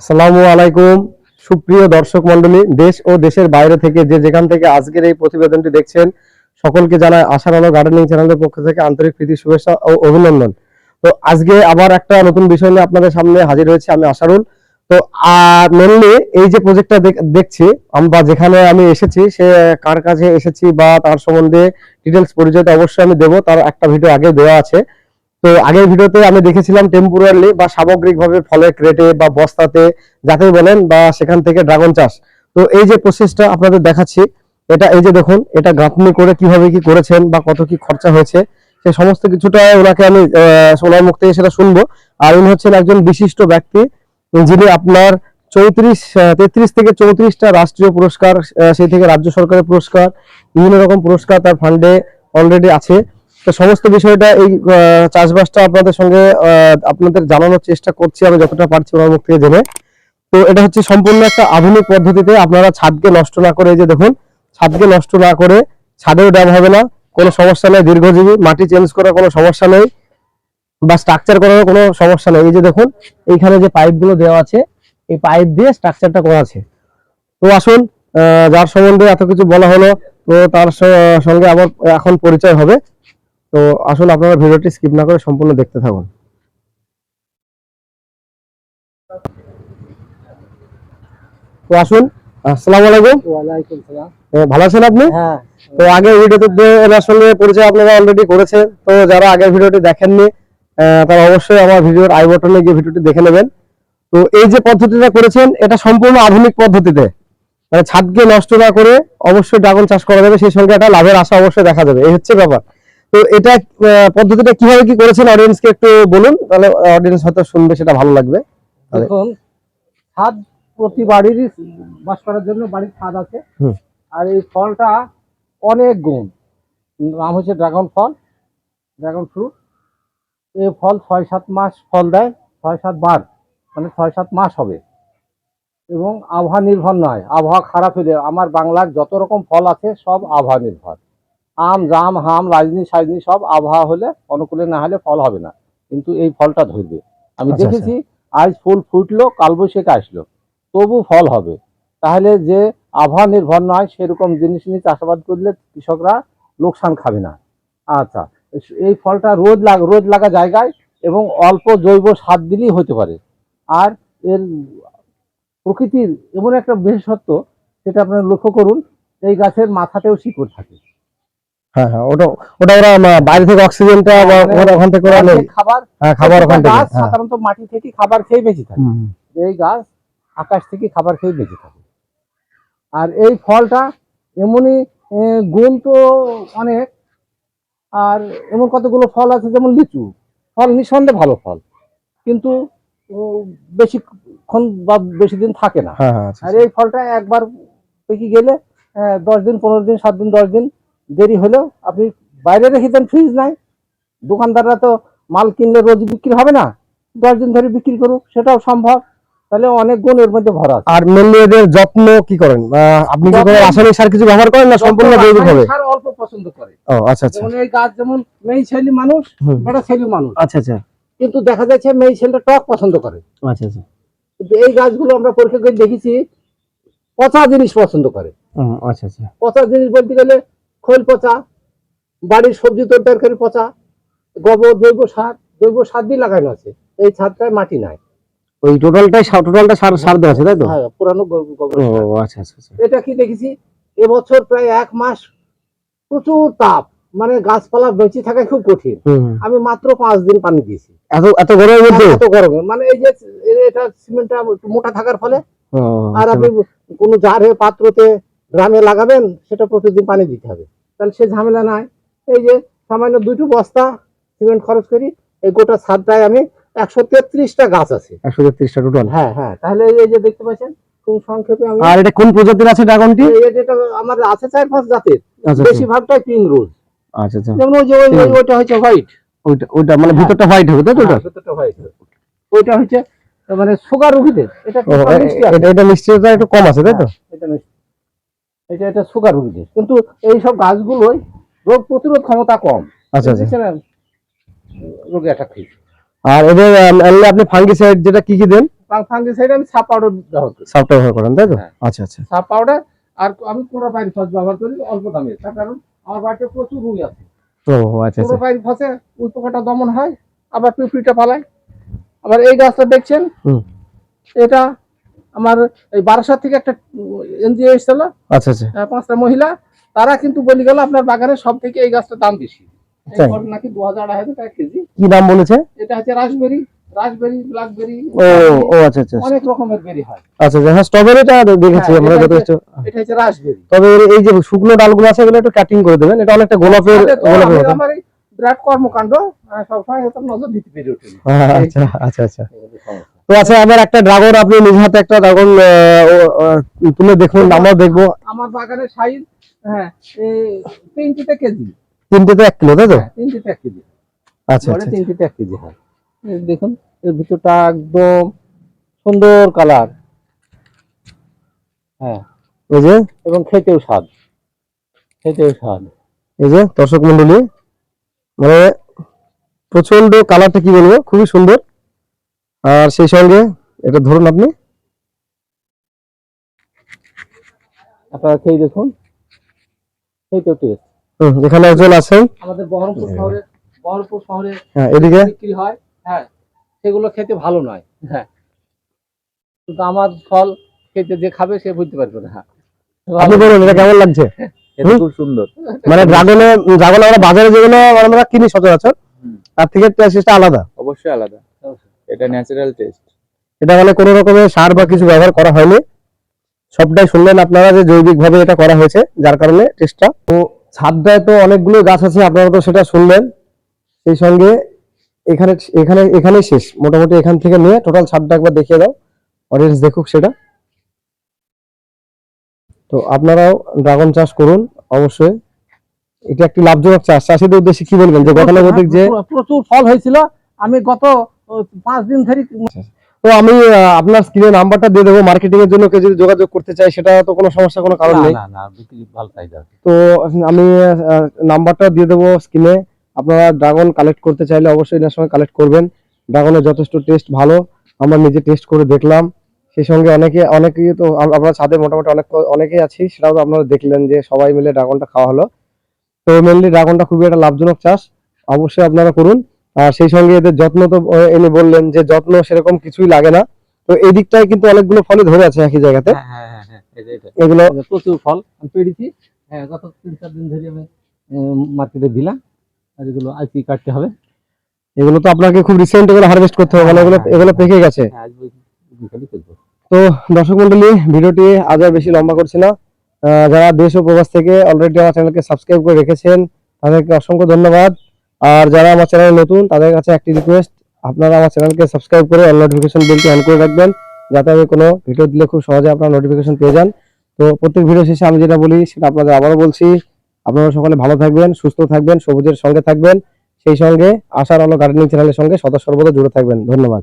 আসসালামু আলাইকুম। সুপ্রিয় দর্শক মন্ডলী দেশ ও দেশের বাইরে থেকে যে যেখান থেকে আজকের এই প্রতিবেদনটি দেখছেন, সকলকে জানায় আশার আলো গার্ডেনিং চ্যানেলের পক্ষ থেকে আন্তরিক প্রীতি, শুভেচ্ছা ও অভিনন্দন। তো আজকে আবার একটা নতুন বিষয় নিয়ে আপনাদের সামনে হাজির হয়েছে আমি আশারুল। তো আর মেনলি এই যে প্রজেক্টটা দেখছি বা যেখানে আমি এসেছি, সে কার কাছে এসেছি বা তার সম্বন্ধে ডিটেলস পরিচয় অবশ্যই আমি দেবো। তার একটা ভিডিও আগে দেওয়া আছে। তো আগের ভিডিওতে আমি দেখেছিলাম টেম্পোরারি বা সামগ্রিকভাবে ফলের ক্রেটে বা বস্তাতে যাতে বলেন বা সেখান থেকে ড্রাগন চাষ। তো এই যে প্রসেসটা আপনাদের দেখাচ্ছি, এটা এই যে দেখুন, এটা গাঁথনি করে কীভাবে কি করেছেন বা কত কি খরচা হয়েছে, সে সমস্ত কিছুটা ওনাকে আমি ওনার মুখ থেকে সেটা শুনব। আর উনি হচ্ছেন একজন বিশিষ্ট ব্যক্তি, যিনি আপনার চৌত্রিশ তেত্রিশ থেকে চৌত্রিশটা রাষ্ট্রীয় পুরস্কার সেই থেকে রাজ্য সরকারের পুরস্কার, বিভিন্ন রকম পুরস্কার তার ফান্ডে অলরেডি আছে। তো সমস্ত বিষয়টা এই চাষবাসটা আপনাদের সঙ্গে আপনাদের জানানোর চেষ্টা করছি, আমি যতটা পারছি ওনার মুখ থেকে জেনে। তো এটা হচ্ছে সম্পূর্ণ একটা আধুনিক পদ্ধতিতে আপনারা ছাদকে নষ্ট না করে, এই যে দেখুন, ছাদকে নষ্ট না করে ছাদেও ড্যাম হবে না, কোনো সমস্যা নেই, দীর্ঘজীবী, মাটি চেঞ্জ করার কোনো সমস্যা নেই, বা স্ট্রাকচার করার কোনো সমস্যা নেই। এই যে দেখুন, এইখানে যে পাইপগুলো দেওয়া আছে, এই পাইপ দিয়ে স্ট্রাকচারটা করা আছে। তো আসুন যার সম্বন্ধে এত কিছু বলা হলো, তো তার সঙ্গে আমার এখন পরিচয় হবে। তো আসুন আপনারা ভিডিওটি স্কিপ না করে সম্পূর্ণ দেখতে থাকুন। তো আসুন আসসালামু আলাইকুম। ওয়ালাইকুম সালাম। ভালো আছেন আপনি? হ্যাঁ। তো আগের ভিডিওতে এনার সঙ্গে পরিচয় আপনারা অলরেডি করেছেন তো যারা আগের ভিডিওটি দেখেননি তারা অবশ্যই আমার ভিডিওর আই বটনে গিয়ে ভিডিওটি দেখে নেবেন। তো এই যে পদ্ধতিটা করেছেন এটা সম্পূর্ণ আধুনিক পদ্ধতিতে। মানে ছাদকে নষ্ট না করে অবশ্যই ড্রাগন চাষ করা যাবে সেই সঙ্গে একটা লাভের আশা অবশ্যই দেখা যাবে। এই হচ্ছে ব্যাপার। তো এটা পদ্ধতিটা কীভাবে কি করেছেন অডিয়েন্সকে একটু বলুন তাহলে অডিয়েন্স হয়তো শুনবে সেটা ভালো লাগবে। দেখুন ছাদ প্রতি বাড়িরই বাস করার জন্য বাড়ির ছাদ আছে। আর এই ফলটা অনেক গুণ। নাম হচ্ছে ড্রাগন ফল ড্রাগন ফ্রুট। এই ফল ছয় সাত মাস ফল দেয় ছয় সাত বার মানে ছয় সাত মাস হবে। এবং আবহাওয়া নির্ভর নয় আবহাওয়া খারাপ হলে আমার বাংলার যত রকম ফল আছে সব আবহাওয়া নির্ভর। আম জাম হাম রাজনী সাজনি সব আবহাওয়া হলে অনুকূলে না হলে ফল হবে না। কিন্তু এই ফলটা ধরবে। আমি আচ্ছা, দেখেছি আজ ফুল ফুটলো কাল বৈশাখে আসলো। তবু ফল হবে। তাহলে যে আবহাওয়া নির্ভর নয় সেরকম জিনিস নিয়ে চাষাবাদ করলে কৃষকরা লোকসান খাবে না। আচ্ছা এই ফলটা রোদ লাগ রোদ লাগা জায়গায় এবং অল্প জৈব সার দিলেই হতে পারে। আর এর প্রকৃতির এমন একটা বিশেষত্ব সেটা আপনারা লক্ষ্য করুন এই গাছের মাথাতেও শিকড় থাকে। হ্যাঁ হ্যাঁ ওটা ওটা ওরা বাইরে থেকে অক্সিজেনটা ওখান থেকে ওরা নেয়। খাবার হ্যাঁ খাবার ওখান থেকে হ্যাঁ। সাধারণত মাটি থেকে খাবার খেয়ে বেঁচে থাকে। এই গাছ আকাশ থেকে খাবার খেয়ে বেঁচে থাকে। আর এই ফলটা এমনই গুণ তো অনেক। আর এমন কতগুলো ফল আছে যেমন লিচু। ফল নিঃসন্দেহে ভালো ফল। কিন্তু বেশিক্ষণ বা বেশি দিন থাকে না। হ্যাঁ হ্যাঁ আচ্ছা, আর এই ফলটা একবার পেকে গেলে দশ দিন পনেরো দিন সাত দিন দশ দিন দেরি হলেও আপনি বাইরে রেখে দেন ফ্রিজ নাই। দোকানদাররা তো মাল কিনলে রোজ বিক্রি হবে না। দশ দিন ধরে বিক্রি করুক সেটাও সম্ভব। তাহলে অনেক গুণ এর মধ্যে ভরা আর মেনলি এদের যত্ন কি করেন? আপনি কি যত্ন- রাসায়নিক সার কিছু ব্যবহার করেন না? সম্পূর্ণ জৈবিক হবে সার অল্প পছন্দ করে। ও আচ্ছা আচ্ছা। যেমন এই গাছ যেমন মেয়ে ছেলে মানুষ। এটা ছেলে মানুষ। আচ্ছা আচ্ছা। কিন্তু দেখা যাচ্ছে মেয়ে ছেলেটা টক পছন্দ করে। আচ্ছা আচ্ছা। কিন্তু এই গাছগুলো আমরা পরীক্ষা করে দেখেছি পচা জিনিস পছন্দ করে। আচ্ছা আচ্ছা। পচা জিনিস বলতে গেলে খোল পচা বাড়ির সবজি তোর তরকারি পচা গোবর জৈব সার জৈব সার দিয়ে লাগানো আছে। এই ছাদটায় মাটি নাই। ওই টোটালটাই টোটালটা সার সার দেওয়া আছে তাই তো? হ্যাঁ পুরানো গোবর আচ্ছা আচ্ছা আচ্ছা। এটা কি দেখেছি? এবছর প্রায় এক মাস প্রচুর তাপ। মানে গাছপালা বেঁচে থাকা খুব কঠিন। আমি মাত্র পাঁচ দিন পানি দিয়েছি। এত এত গরমের মধ্যে? এত গরমে। মানে এই যে এটা সিমেন্টটা একটু মোটা থাকার ফলে আর আচ্ছা। আপনি কোনো জারে পাত্রতে গ্রামে লাগাবেন সেটা প্রতিদিন পানি দিতে হবে। তাহলে সে ঝামেলা নাই। এই যে সামান্য দুটো বস্তা সিমেন্ট খরচ করি এই গোটা ছাদটায় আমি একশো তেত্রিশটা গাছ আছে। একশো তেত্রিশটা টোটাল হ্যাঁ হ্যাঁ। তাহলে এই যে দেখতে পাচ্ছেন খুব সংক্ষেপে আমি আর এটা কোন প্রজাতির আছে ড্রাগনটি? এই আমার আছে চার পাঁচ জাতের। আচ্ছা আচ্ছা। বেশিরভাগটাই পিঙ্ক রোজ। আচ্ছা আচ্ছা। যেমন ওই যে ওই- ওই- ওইটা হচ্ছে হোয়াইট। ওইটা ওইটা মানে ভিতরটা হোয়াইট হবে তাই তো ওটা? ভেতরটা হোয়াইট ওইটা হচ্ছে মানে সুগার রোগীদের। এটা একটু। এটা মিষ্টিটা কম আছে তাই তো? হ্যাঁ, এটা মিষ্টি। এটা এটা সুগার রোগীদের কিন্তু এই সব গাছগুলোই রোগ প্রতিরোধ ক্ষমতা কম। আচ্ছা আচ্ছা? রোগে অ্যাটাক আর এদের আপনি ফাঙ্গিসাইড যেটা কি কি দেন? ফাঙ্গিসাইড আমি সাপ পাউডার ব্যবহার করি। সাপটা ব্যবহার করেন তাই তো? হ্যাঁ। আচ্ছা আচ্ছা। সাপ পাউডার আর আমি ক্লোরোপাইন ফস ব্যবহার করি অল্প দামে। তার কারণ আমার বাড়িতে প্রচুর রুই আছে। ও আচ্ছা আচ্ছা। ক্লোরোপাইন ফসে ওই পোকাটা দমন হয় আবার পিঁপড়িটা পালায়। আবার এই গাছটা দেখছেন। এটা আমার এই বারাসাত থেকে একটা এনজিও এসেছিল। আচ্ছা আচ্ছা। পাঁচটা মহিলা তারা কিন্তু বলে গেল আপনার বাগানে সব থেকে এই গাছটার দাম বেশি। নাকি দু হাজার আড়াই হাজার টাকা কেজি। কি নাম বলেছে? এটা হচ্ছে রাসবেরি রাসবেরি ব্ল্যাকবেরি ও ও আচ্ছা আচ্ছা। অনেক রকমের বেরি হয়। আচ্ছা আচ্ছা। হ্যাঁ স্ট্রবেরিটা দেখেছি হ্যাঁ, আমরা এটা যথেষ্ট। এটা হচ্ছে রাসবেরি। তবে এই যে শুকনো ডালগুলো আছে এগুলো একটু কাটিং করে দেবেন। এটা অনেকটা গোলাপের তাহলে গোলাপের মতো আমার এই বিরাট কর্মকাণ্ড। আহ, সবসময় হয়তো নজর দিতে পেরে ওঠেনি আচ্ছা আচ্ছা আচ্ছা। তো আচ্ছা আমার একটা ড্রাগন আপনি নিজ হাতে একটা ড্রাগন তুলে দেখুন আমরাও দেখব। আমার বাগানের সাইজ হ্যাঁ এই তিনটিতে কেজি। তিনটেতে এক কিলো তাই তো? হ্যাঁ, তিনটিতে এক কেজি। আচ্ছা ঘরে আচ্ছা তিনটিতে এক কেজি হয়। দেখুন এর ভিতরটা একদম সুন্দর কালার হ্যাঁ। এই যে? এবং খেতেও স্বাদ। খেতেও স্বাদ। এই যে দর্শক মন্ডলী মানে প্রচণ্ড কালারটা কি বলব? খুবই সুন্দর। আর সেই সঙ্গে এটা ধরুন আপনি। আপনারা খেয়ে দেখুন। খেতেও টেস্ট হুম, এখানে একজন আছেন। আমাদের বহরমপুর শহরে বহরমপুর শহরে হ্যাঁ এদিকে? বিক্রি হয়। হ্যাঁ সেগুলো খেতে ভালো নয়। হ্যাঁ। কিন্তু আমার ফল খেতে যে খাবে সে বুঝতে পারবে না। আপনি বলুন এটা কেমন লাগছে? এটা খুব সুন্দর। মানে ড্রাগনে ড্রাগন আমরা বাজারে যেগুলো আমরা কিনি সচরাচর তার থেকে টেস্টটা আলাদা। অবশ্যই আলাদা। এটা ন্যাচারাল টেস্ট এটা মানে কোনো রকমের সার বা কিছু ব্যবহার করা হয়নি। সবটাই শুনলেন আপনারা যে জৈবিক ভাবে এটা করা হয়েছে যার কারণে টেস্টটা তো ছাদটায় তো অনেকগুলো গাছ আছে আপনারা তো সেটা শুনলেন। সেই সঙ্গে এখানে এখানে এখানেই শেষ। মোটামুটি এখান থেকে নিয়ে টোটাল ছাদটা একবার দেখিয়ে দাও। অডিয়েন্স দেখুক সেটা। তো আপনারাও ড্রাগন চাষ করুন অবশ্যই। এটা একটি লাভজনক চাষ। চাষিদের উদ্দেশ্যে কি বলবেন? যে গতানুগতিক যে প্রচুর- ফল হয়েছিল। আমি গত পাঁচ দিন ধরে তো আমি আপনার স্ক্রিনে নাম্বারটা দিয়ে দেবো। মার্কেটিং এর জন্য কেউ যদি যোগাযোগ করতে চাই সেটা তো কোনো সমস্যা কোনো কারণ নেই। না না বিক্রি ভালো চাহিদা আছে। তো আমি নাম্বারটা দিয়ে দেবো স্ক্রিনে। আপনারা ড্রাগন কালেক্ট করতে চাইলে অবশ্যই এর সঙ্গে কালেক্ট করবেন। ড্রাগনের যথেষ্ট টেস্ট ভালো। আমরা নিজে টেস্ট করে দেখলাম। সেই সঙ্গে অনেকে অনেকেই তো আম- আমরা ছাদে মোটামুটি অনেক অনেকেই আছি। সেটাও তো আপনারা দেখলেন যে সবাই মিলে ড্রাগনটা খাওয়া হলো। তো মেনলি ড্রাগনটা খুবই একটা লাভজনক চাষ। অবশ্যই আপনারা করুন। আর সেই সঙ্গে এদের যত্ন তো এনে বললেন যে যত্ন সেরকম কিছুই লাগে না। তো এই দিকটায় কিন্তু অনেকগুলো ফলই ধরে আছে একই জায়গাতে। হ্যাঁ হ্যাঁ হ্যাঁ। এগুলো প্রচুর ফল। আমি পেরেছি গত তিন চার দিন ধরে আমি মার্কেটে দিলাম। আর এগুলো কাটতে হবে? এগুলো তো আপনাকে খুব রিসেন্ট এগুলো হারভেস্ট করতে হবে মানে এগুলো এগুলো পেকে গেছে। তো দর্শক মন্ডলী ভিডিওটি আজ আর বেশি লম্বা করছি না। যারা দেশ ও প্রবাস থেকে অলরেডি আমার চ্যানেলকে সাবস্ক্রাইব করে রেখেছেন তাদেরকে অসংখ্য ধন্যবাদ। আর যারা আমার চ্যানেল নতুন, তাদের কাছে একটি রিকোয়েস্ট আপনারা আমার চ্যানেলকে সাবস্ক্রাইব করে অল নোটিফিকেশন বেলটি অন করে রাখবেন, যাতে আমি কোনো ভিডিও দিলে খুব সহজে আপনারা নোটিফিকেশন পেয়ে যান। তো প্রত্যেক ভিডিও শেষে আমি যেটা বলি, সেটা আপনাদের আবারও বলছি, আপনারা সকলে ভালো থাকবেন, সুস্থ থাকবেন, সবুজের সঙ্গে থাকবেন, সেই সঙ্গে আশার আলো গার্ডেনিং চ্যানেলের সঙ্গে সদা সর্বদা জুড়ে থাকবেন। ধন্যবাদ।